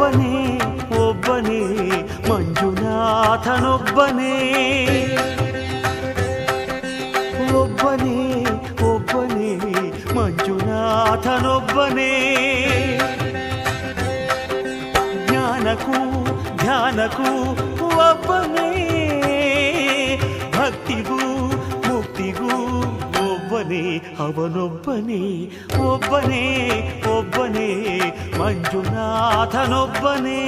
ಒಬ್ಬನೇ ಒಬ್ಬನೇ ಮಂಜುನಾಥನೊಬ್ಬನೇ ಒಬ್ಬನೇ ಒಬ್ಬನೇ ಮಂಜುನಾಥನೊಬ್ಬನೇ ಜ್ಞಾನಕ್ಕೂ ಧ್ಯಾನಕ್ಕೂ ಒಬ್ಬನೇ ಒಬ್ಬನೇ ಅವನೊಬ್ಬನೇ ಒಬ್ಬನೇ ಒಬ್ಬನೇ ಮಂಜುನಾಥನೊಬ್ಬನೇ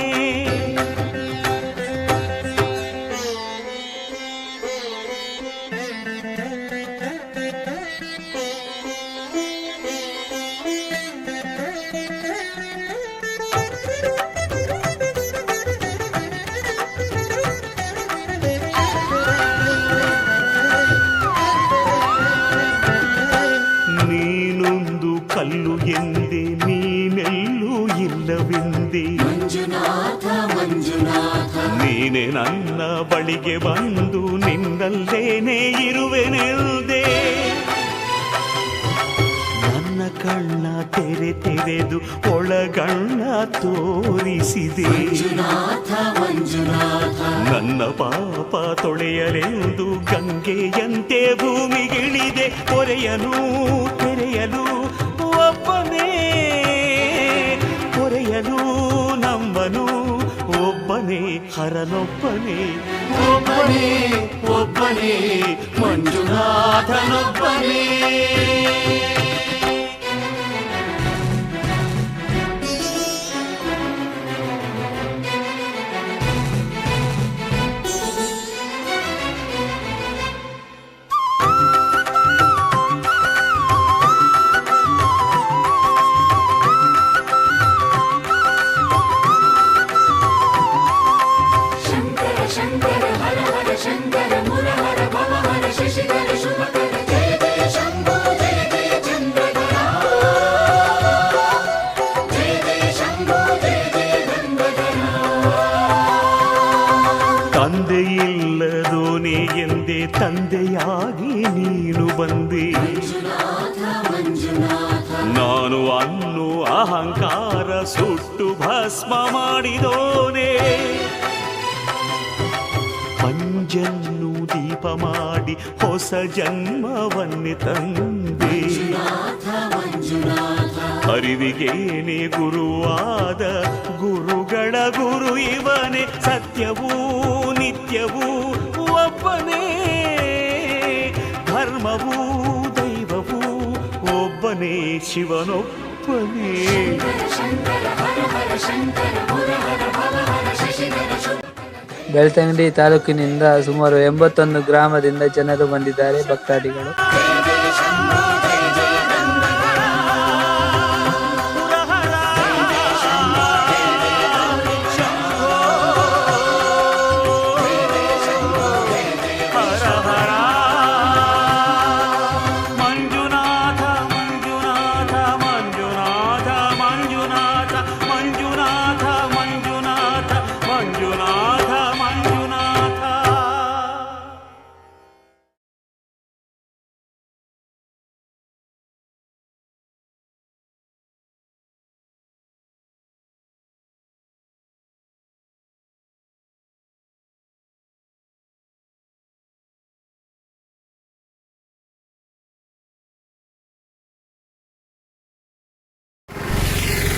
ಕಲ್ಲು ಎಂದೆ ನೀನೆಲ್ಲೂ ಇಲ್ಲವೆಂದೆ. ನೀನೆ ನನ್ನ ಬಳಿಗೆ ಬಂದು ನಿನ್ನಲ್ಲೇನೆ ಇರುವೆನೆಲ್ದೆ ನನ್ನ ಕಣ್ಣ ತೆರೆ ತೆರೆದು ಒಳಗಣ್ಣ ತೋರಿಸಿದೆ. ನನ್ನ ಪಾಪ ತೊಳೆಯಲೆಂದು ಗಂಗೆಯಂತೆ ಭೂಮಿಗಿಳಿದೆ. ಕೊರೆಯಲು ತೆರೆಯಲು ಒಬ್ಬನೇ ಹರನೊಬ್ಬನೇ ಒಬ್ಬನೇ ಒಬ್ಬನೇ ಮಂಜುನಾಥನೊಬ್ಬನೇ ಮಾಡಿದೋನೆ. ಪಂಜನ್ನು ದೀಪ ಮಾಡಿ ಹೊಸ ಜನ್ಮವನ್ನೇ ತಂದೆ. ಅರಿವಿಗೇನೆ ಗುರುವಾದ ಗುರುಗಳ ಗುರು ಇವನೇ. ಸತ್ಯವೂ ನಿತ್ಯವೂ ಒಬ್ಬನೇ. ಧರ್ಮವೂ ದೈವವೂ ಒಬ್ಬನೇ ಶಿವನೊಬ್ಬನೇ ಗಣಪನೇ ಬೆಳ್ತಂಗಡಿ ತಾಲೂಕಿನಿಂದ ಸುಮಾರು ಎಂಬತ್ತೊಂದು ಗ್ರಾಮದಿಂದ ಜನರು ಬಂದಿದ್ದಾರೆ ಭಕ್ತಾದಿಗಳು.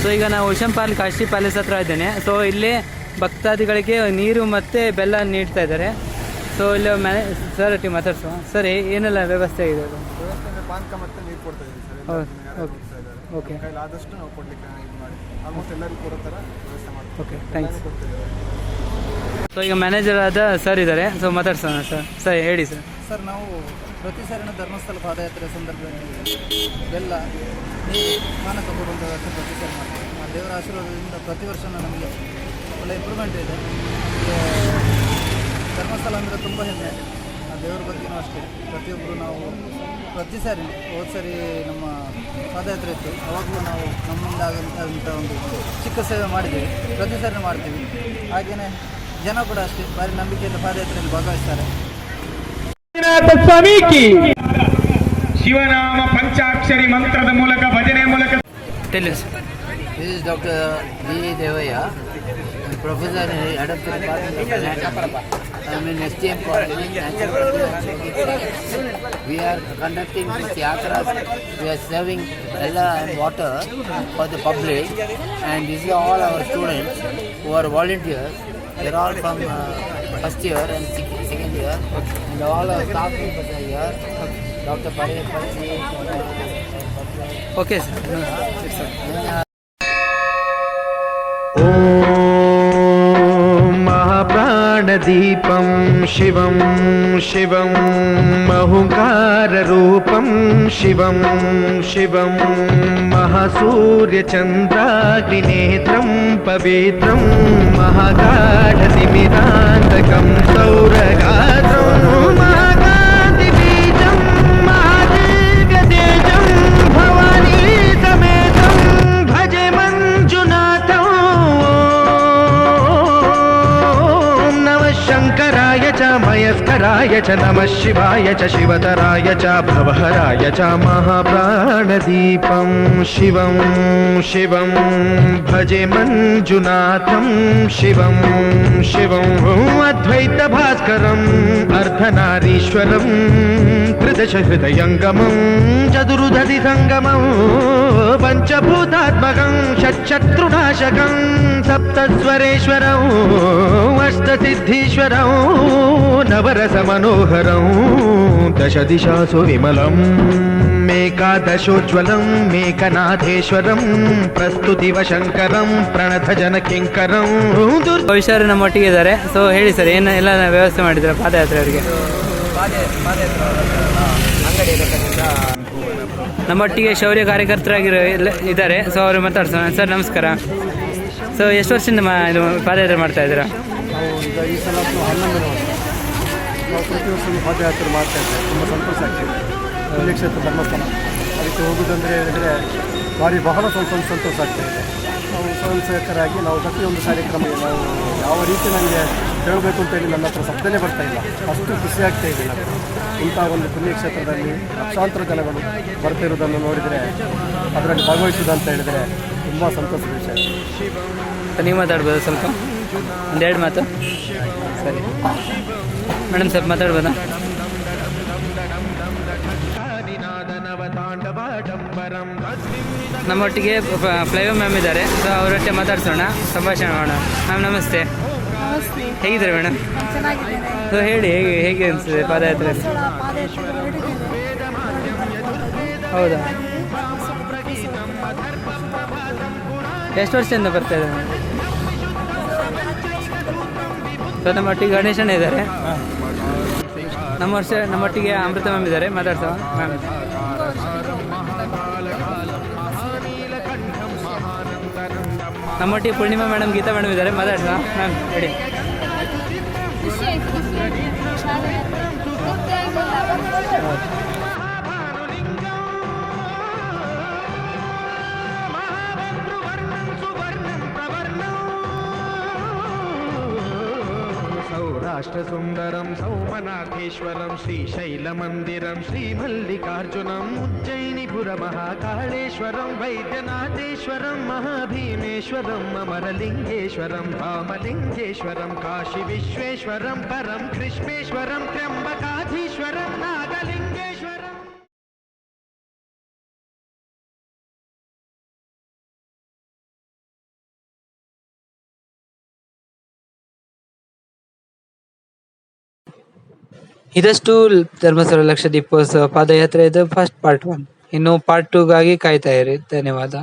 ಸೊ ಈಗ ನಾವು ಉಷಂಪಾಲ್ ಕಾಶಿ ಪ್ಯಾಲೇಸ್ ಹತ್ರ ಇದ್ದೇನೆ. ಸೊ ಇಲ್ಲಿ ಭಕ್ತಾದಿಗಳಿಗೆ ನೀರು ಮತ್ತೆ ಬೆಲ್ಲ ನೀಡ್ತಾ ಇದ್ದಾರೆ. ಸೊ ಇಲ್ಲಿ ಮ್ಯಾನೆ ಸರ್ ಒಟ್ಟಿಗೆ ಮಾತಾಡ್ಸೋ. ಸರಿ ಏನೆಲ್ಲ ವ್ಯವಸ್ಥೆ ಇದೆ ಅದು? ಪಾನಕ ಮತ್ತೆ ನೀರು ಕೊಡ್ತಾ ಇದ್ದೀವಿ ಸರ್. ಓಕೆ. ಕೊಡ್ತಾ ಇದ್ದಾರೆ. ಓಕೆ. ನಮ್ಮ ನಾವು ಕೊಡ್ಲಿಕ್ಕೆ ಇದು ಮಾಡಿ. ಆಲ್ಮೋಸ್ಟ್ ಎಲ್ಲರಿಗೂ ಕೊಡೋ ಥರ ವ್ಯವಸ್ಥೆ ಮಾಡ್ತೀವಿ. ಓಕೆ ಥ್ಯಾಂಕ್ಸ್ ಸೊ ಈಗ ಮ್ಯಾನೇಜರ್ ಆದ ಸರ್ ಇದ್ದಾರೆ. ಸೊ ಮಾತಾಡ್ಸೋಣ ಸರ್ ಸರ್ ಹೇಳಿ ಸರ್ ಸರ್ ನಾವು ಪ್ರತಿ ಸಾರಿನ ಧರ್ಮಸ್ಥಳ ಪಾದಯಾತ್ರೆ ಸಂದರ್ಭದಲ್ಲಿ ಬೆಲ್ಲ ಮಾನಕ ಕೊಡುವಂಥ ತಗೊಂಡು ಪ್ರತಿಕ್ರಿಯೆ ಮಾಡ್ತೀವಿ ಆ ದೇವರ ಆಶೀರ್ವಾದದಿಂದ ಪ್ರತಿ ವರ್ಷ ನಮಗೆ ಒಳ್ಳೆ ಇಂಪ್ರೂವ್ಮೆಂಟ್ ಇದೆ. ನಮಗೆ ಧರ್ಮಸ್ಥಳ ಅಂದರೆ ತುಂಬ ಹೆಮ್ಮೆ. ಆ ದೇವರ ಬಗ್ಗೆನೂ ಅಷ್ಟೇ. ಪ್ರತಿಯೊಬ್ಬರು ನಾವು ಪ್ರತಿ ಸಾರಿ, ಹೋದ ಸರಿ ನಮ್ಮ ಪಾದಯಾತ್ರೆ ಇತ್ತು. ಅವಾಗಲೂ ನಾವು ನಮ್ಮಿಂದ ಆಗಂತ ಒಂದು ಚಿಕ್ಕ ಸೇವೆ ಮಾಡಿದ್ದೀವಿ. ಪ್ರತಿ ಸಾರಿ ಮಾಡ್ತೀವಿ. ಹಾಗೆಯೇ ಜನ ಕೂಡ ಅಷ್ಟೇ. ಭಾರಿ ನಂಬಿಕೆಯಿಂದ ಪಾದಯಾತ್ರೆಯಲ್ಲಿ ಭಾಗವಹಿಸ್ತಾರೆ. ಶಿವನಾಮ ಪಂಚಾಕ್ಷರಿ ಮಂತ್ರದ ಮೂಲಕ ಭಜನೆ ಮೂಲಕ tell This is Dr. D. Devaya, I'm professor in adaptive department. I'm in STM college, natural science. We are conducting this yatras. We are serving Ella and water for the public, and these are all our students who are volunteers. They're all from uh, first year and sec- second year, and all our staff members are here. Okay sir दीपं शिवं शिवं महुकाररूपं शिवं शिवं महासूर्यचन्द्राग्निनेत्रं पवित्रं महागाढनिमिरान्तकं सौरगा च नमः शिवाय च शिवतराय च भवहराय च महाप्राणदीपं शिवं शिवं भजे मञ्जुनाथं शिवं शिवं अद्वैतभास्करम् अर्धनारीश्वरं त्रिदशहृदयङ्गमं चतुर्दधि सङ्गमं శత్రునాశకం సప్తస్వరేశ్వరం అష్టసిద్ధీశ్వరం నవరస మనోహరం దశ దిశాసు విమలం మేకాదశోజ్వలం మేకనాథేశ్వరం ಪ್ರಸ್ತುತಿವ ಶಂಕರಂ ಪ್ರಣತ ಜನ ಕಿಂಕರಂ ಭವಿಷ್ಯರು ನಮ್ಮ ಒಟ್ಟಿಗೆ ಇದ್ದಾರೆ ಸೊ ಹೇಳಿ ಸರ್ ಏನು ಎಲ್ಲ ವ್ಯವಸ್ಥೆ ಮಾಡಿದ್ದಾರೆ ಪಾದಯಾತ್ರೆ ಅವರಿಗೆ ನಮ್ಮೊಟ್ಟಿಗೆ ಶೌರ್ಯ ಕಾರ್ಯಕರ್ತರಾಗಿರೋ ಇದ್ದಾರೆ. ಸೊ ಅವರು ಮಾತಾಡ್ಸೋಣ. ಸರ್, ನಮಸ್ಕಾರ. ಸೊ ಎಷ್ಟು ವರ್ಷದಿಂದ ಮಾ ಇದು ಪಾದಯಾತ್ರೆ ಮಾಡ್ತಾ ಇದ್ದೀರಾ? ಈ ಸಲ ನಾವು ಪ್ರತಿ ಪಾದಯಾತ್ರೆ ಮಾಡ್ತಾ ಇದ್ದೇವೆ. ತುಂಬ ಸಂತೋಷ ಆಗ್ತಿದೆ. ಪುಣ್ಯಕ್ಷೇತ್ರ ಅದಕ್ಕೆ ಹೋಗುವುದಂದರೆ ಹೇಳಿದರೆ ಭಾರಿ ಬಹಳ ಸ್ವಲ್ಪ ಸಂತೋಷ ಆಗ್ತಾ ಇದೆ ನಾವು ಸ್ವಯಂ ಸೇವಕರಾಗಿ ನಾವು ಪ್ರತಿಯೊಂದು ಕಾರ್ಯಕ್ರಮ ನಾವು ಯಾವ ರೀತಿ ನನಗೆ ಹೇಳಬೇಕು ಅಂತೇಳಿ ನನ್ನ ಹತ್ರ ಶಬ್ದನೇ ಬರ್ತಾ ಇಲ್ಲ. ಅಷ್ಟು ಖುಷಿ ಆಗ್ತಾ ಇದೆ ನನಗೆ. ಇಂಥ ಒಂದು ಪುಣ್ಯಕ್ಷೇತ್ರದಲ್ಲಿ ಲಕ್ಷಾಂತರ ಜನಗಳು ಬರ್ತಿರೋದನ್ನು ನೋಡಿದರೆ, ಅದರಲ್ಲಿ ಭಾಗವಹಿಸುವುದು ಅಂತ ಹೇಳಿದರೆ ತುಂಬ ಸಂತೋಷದ ವಿಷಯ. ನೀವು ಮಾತಾಡ್ಬೋದು ಸ್ವಲ್ಪ? ಒಂದೆರಡು ಮಾತು? ಸರಿ. ಮೇಡಮ್ ಸ್ವಲ್ಪ ಮಾತಾಡ್ಬೋದಾ? ನಮ್ಮೊಟ್ಟಿಗೆ ಫ್ಲೈವರ್ ಮ್ಯಾಮ್ ಇದ್ದಾರೆ. ಸೊ ಅವರೊಟ್ಟಿಗೆ ಮಾತಾಡ್ಸೋಣ. ಸಂಭಾಷಣೆ ಮಾಡೋಣ. ಮ್ಯಾಮ್, ನಮಸ್ತೆ. ನಮಸ್ತೆ. ಹೇಗಿದ್ದಾರೆ ಮೇಡಮ್? ಸೊ ಹೇಳಿ ಹೇಗೆ ಹೇಗೆ ಅನಿಸ್ತದೆ ಪಾದಯಾತ್ರೆ? ಹೌದಾ? ಎಷ್ಟು ವರ್ಷದಿಂದ ಬರ್ತಾ ಇದ್ದಾರೆ ಸೊ ನಮ್ಮೊಟ್ಟಿಗೆ ಗಣೇಶನ ಇದ್ದಾರೆ. ನಮ್ಮ ವರ್ಷ ನಮ್ಮೊಟ್ಟಿಗೆ ಅಮೃತ ಮ್ಯಾಮ್ ಇದ್ದಾರೆ. ಮಾತಾಡ್ತಾವ ಮ್ಯಾಮ್. ನಮ್ಮೊಟ್ಟಿಗೆ ಪೂರ್ಣಿಮಾ ಮೇಡಮ್ ಗೀತಾ ಮೇಡಮ್ ಇದ್ದಾರೆ. ಮಾತಾಡ್ಸೋ ಮ್ಯಾಮ್ ಹೇಳಿ ಖುಷಿ రాష్ట్రసుందరం సౌమనాథేశ్వరం శ్రీశైలమందిరం శ్రీమల్లికార్జునం ఉజ్జయినిపుర మహాకాళేశ్వరం వైద్యనాథేశ్వరం మహాభీమేశ్వరం అమరలింగేశ్వరం రామలింగేశ్వరం కాశీ విశ్వేశ్వరం పరం కృష్ణేశ్వరం త్ర్యంబకాధీశ్వరం నాగలి ಇದಷ್ಟು ಧರ್ಮಸ್ಥಳ ಲಕ್ಷ ದೀಪೋತ್ಸವ ಪಾದಯಾತ್ರೆ ಇದು ಫಸ್ಟ್ ಪಾರ್ಟ್ ಒನ್ ಇನ್ನು ಪಾರ್ಟ್ ಟೂಗಾಗಿ ಕಾಯ್ತಾ ಇರಿ. ಧನ್ಯವಾದ.